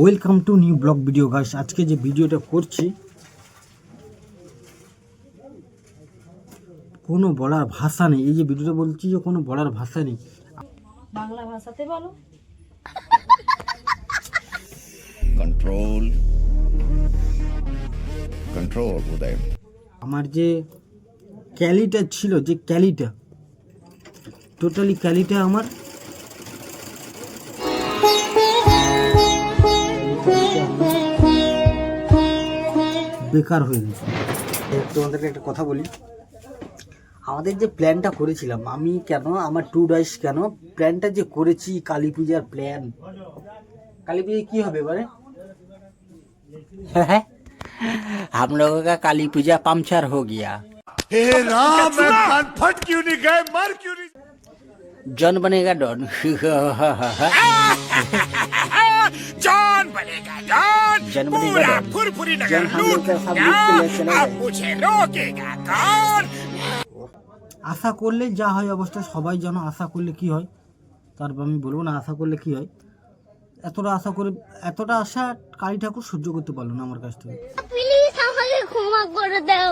Welcome to new blog video guys আজকে যে ভিডিওটা করছি কোনো বলার ভাষা নেই। এই যে ভিডিওটা বলছি যে কোনো বলার ভাষা নেই। বাংলা ভাষাতে বলো। কন্ট্রোল control উদয়। আমার যে ক্যালিটা ছিল যে ক্যালিটা টোটালি ক্যালিটা আমার বেকার হয়ে গেছে তোমাদেরকে একটা কথা বলি আমাদের যে প্ল্যানটা করেছিলাম আমি কেন আমার টু ডাইস কেন প্ল্যানটা যে করেছি কালী পূজার প্ল্যান কালী পুজোয় কি হবে এবারে हम लोगों का काली पूजा पंचर हो गया जॉन बनेगा डॉन जॉन बनेगा जॉन जॉन बनेगा डॉन फुरफुरी जॉन नगर हम लोग लूट का सब लूट के ले चला अब गया। मुझे रोकेगा कौन আশা করলে যা হয় অবস্থা সবাই যেন আশা করলে কি হয় তারপর আমি বলবো না আশা করলে কি হয় এতটা আশা করে এতটা আশা কালী ঠাকুর সহ্য করতে পারলো না আমার কাছ থেকে প্লিজ আমাকে ক্ষমা করে দাও